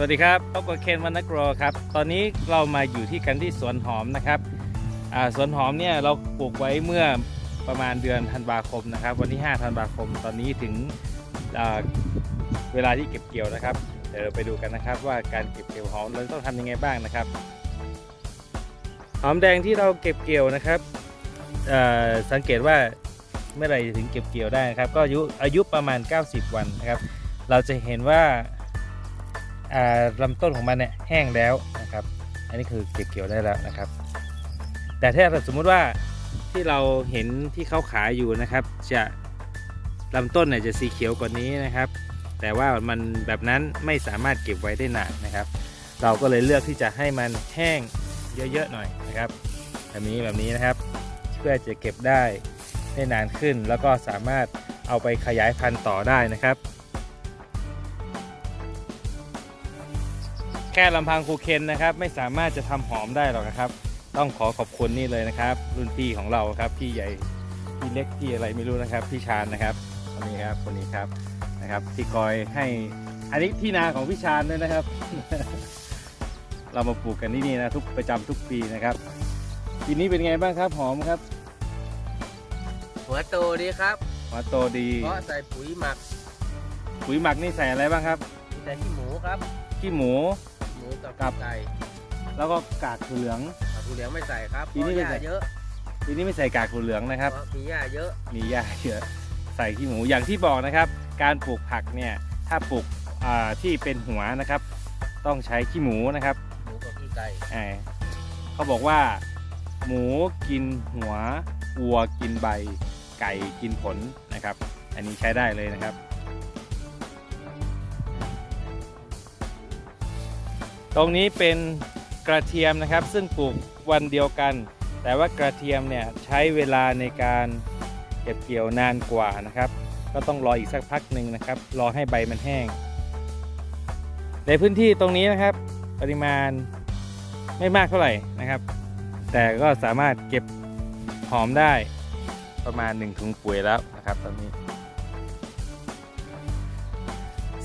สวัสดีครับพบกับเคนวันนักรอครับ ตอนนี้เรามาอยู่ที่กันที่สวนหอมนะครับสวนหอมเนี่ยเราปลูกไว้เมื่อประมาณเดือนธันวาคมนะครับ วันที่5ธันวาคม ตอนนี้ถึงเวลาที่เก็บเกี่ยวนะครับ เดี๋ยวเราไปดูกันนะครับว่าการเก็บเกี่ยวหอมเราต้องทำยังไงบ้างนะครับ หอมแดงที่เราเก็บเกี่ยวนะครับสังเกตว่าเมื่อไหร่ถึงเก็บเกี่ยวได้นะครับ ก็อายุอายุประมาณ 90 วันนะครับ เราจะเห็นว่า ลำต้นของมันเนี่ยแห้งแล้วนะครับ อันนี้คือเก็บเกี่ยวได้แล้วนะครับ แต่ถ้าสมมุติว่าที่เราเห็นที่เขาขายอยู่นะครับ จะลำต้นเนี่ยจะสีเขียวกว่านี้นะครับ แต่ว่ามันแบบนั้นไม่สามารถเก็บไว้ได้นานนะครับ เราก็เลยเลือกที่จะให้มันแห้งเยอะๆหน่อยนะครับแบบนี้แบบนี้นะครับ เพื่อจะเก็บได้ได้นานขึ้น แล้วก็สามารถเอาไปขยายพันธุ์ต่อได้นะครับ ค่ลำพังครูเคนนะครับ ไม่สามารถจะทำหอมได้หรอกนะครับ ต้องขอขอบคุณนี่เลยนะครับ รุ่นพี่ของเราครับพี่ใหญ่พี่เล็กพี่อะไรไม่รู้นะครับพี่ชานนะครับคนนี้ครับคนนี้ครับนะครับที่คอยให้อันนี้ที่นาของพี่ชานด้วยนะครับ เรามาปลูกกันที่นี่นะทุกประจำทุกปีนะครับปีนี้เป็นไงบ้างครับหอมครับหัวโตดีครับมาโตดีเพราะใส่ปุ๋ยหมัก ปุ๋ยหมักนี่ใส่อะไรบ้างครับมีแต่ขี้หมูครับขี้หมู หมูกับครับไก่แล้วก็กากถั่วเหลืองผักถั่วเหลืองไม่ใส่ครับปีนี้เพไม่ราะหใส่ญ้าเยอะปีนี้ไม่ใส่กากถั่วเหลืองนะครับ เพราะมีหญ้าเยอะ มีหญ้าเยอะใส่ขี้หมูอย่างที่บอกนะครับ การปลูกผักเนี่ยถ้าปลูกอ่าที่เป็นหัวนะครับ ต้องใช้ขี้หมูนะครับหมูกับขี้ไก่อ่าเขาบอกว่า หมูกินหัววัวกินใบ ไก่กินผลนะครับ อันนี้ใช้ได้เลยนะครับ ตรงนี้เป็นกระเทียมนะครับ ซึ่งปลูกวันเดียวกัน แต่ว่ากระเทียมเนี่ยใช้เวลาในการเก็บเกี่ยวนานกว่านะครับ ก็ต้องรออีกสักพักหนึ่งนะครับ รอให้ใบมันแห้ง ในพื้นที่ตรงนี้นะครับ ปริมาณไม่มากเท่าไหร่นะครับ แต่ก็สามารถเก็บหอมได้ประมาณ1ถุงปุ๋ยแล้วนะครับตอนนี้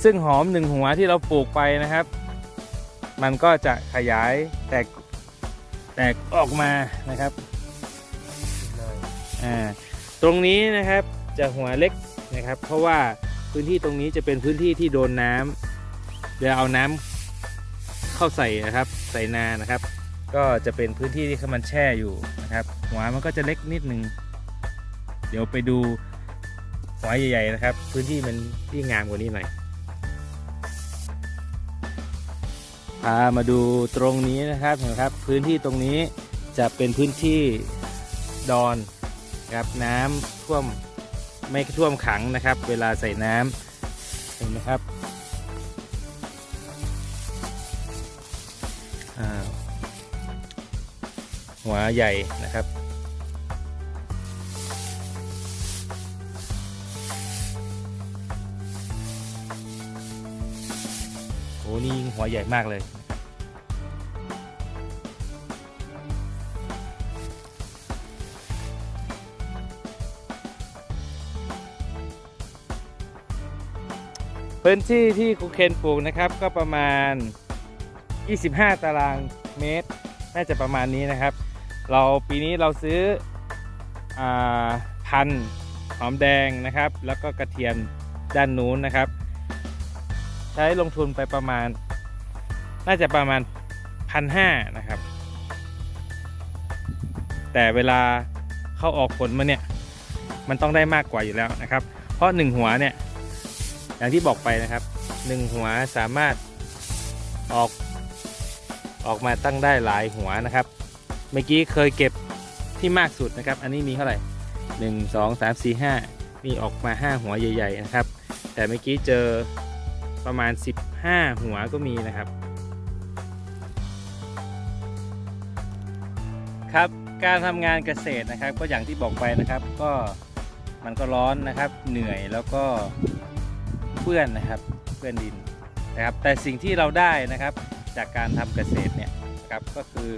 ซึ่งหอมหนึ่งหัวที่เราปลูกไปนะครับ มันก็จะขยายแตกแตกออกมานะครับเลยอ่าตรงนี้นะครับจะหัวเล็กนะครับ เพราะว่าพื้นที่ตรงนี้จะเป็นพื้นที่ที่โดนน้ำเวลาเอาน้ำเข้าใส่นะครับ ใส่นานะครับ ก็จะเป็นพื้นที่ที่มันแช่อยู่นะครับ หัวมันก็จะเล็กนิดนึงเดี๋ยวไปดูหัวใหญ่ๆนะครับ พื้นที่มันที่งามกว่านี้หน่อย พามาดูตรงนี้นะครับเห็นครับพื้นที่ตรงนี้จะเป็นพื้นที่ดอนครับน้ำท่วมไม่ท่วมขังนะครับ เวลาใส่น้ำเห็นไหมครับหัวใหญ่นะครับ นี่หัวใหญ่มากเลยพื้นที่ที่ครูเคนปลูกนะครับก็ประมาณ 25 ตารางเมตร น่าจะประมาณนี้นะครับ เราปีนี้เราซื้ออพันธุ์หอมแดงนะครับ แล้วก็กระเทียมด้านนู้นนะครับ ใช้ลงทุนไปประมาณ น่าจะประมาณพันห้านะครับ แต่เวลาเข้าออกผลมาเนี่ย มันต้องได้มากกว่าอยู่แล้วนะครับ เพราะหนึ่งหัวเนี่ย อย่างที่บอกไปนะครับหนึ่งหัวสามารถออกออกมาตั้งได้หลายหัวนะครับ เมื่อกี้เคยเก็บที่มากสุดนะครับ อันนี้มีเท่าไหร่หนึ่งสองสามสี่ห้ามีออกมาห้าหัวใหญ่ ๆ นะครับ แต่เมื่อกี้เจอ ประมาณ 15 หัวก็มีนะครับ ครับการทำงานเกษตรนะครับ ก็อย่างที่บอกไปนะครับ ก็มันก็ร้อนนะครับ เหนื่อยแล้วก็เปื้อนนะครับเปื้อนดินนะครับแต่สิ่งที่เราได้นะครับจากการทำเกษตรเนี่ยครับก็คือ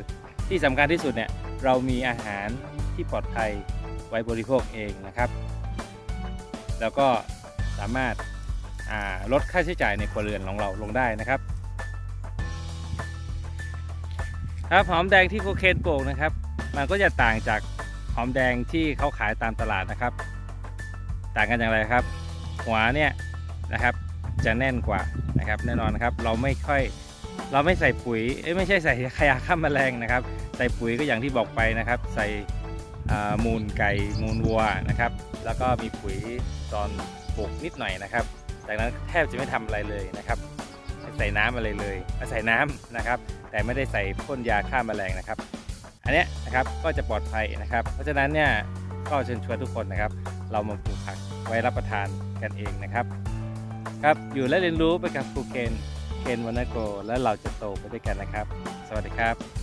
ที่สำคัญที่สุดเนี่ยเรามีอาหารที่ปลอดภัยไว้บริโภคเองนะครับ แล้วก็สามารถ ลดค่าใช้จ่ายในครัวเรือนของเราลงได้นะครับ ครับหอมแดงที่โคเคนปลูกนะครับ มันก็จะต่างจากหอมแดงที่เขาขายตามตลาดนะครับ ต่างกันอย่างไรครับ หัวเนี่ยนะครับจะแน่นกว่านะครับ แน่นอนนะครับเราไม่ค่อยเราไม่ใส่ปุ๋ยเอ้ไม่ใช่ใส่ขยะฆ่าแมลงนะครับ ใส่ปุ๋ยก็อย่างที่บอกไปนะครับ ใส่มูลไก่มูลวัวนะครับ แล้วก็มีปุ๋ยตอนปลูกนิดหน่อยนะครับ จากนั้นแทบจะไม่ทำอะไรเลยนะครับไม่ใส่น้ำอะไรเลยใส่น้ำนะครับ แต่ไม่ได้ใส่พ่นยาฆ่าแมลงนะครับ อันนี้นะครับก็จะปลอดภัยนะครับ เพราะฉะนั้นเนี่ยก็เชิญชวนทุกคนนะครับ เรามาปลูกผักไว้รับประทานกันเองนะครับครับอยู่และเรียนรู้ไปกับครูเคนเคนวานาโกและเราจะโตไปด้วยกันนะครับ สวัสดีครับ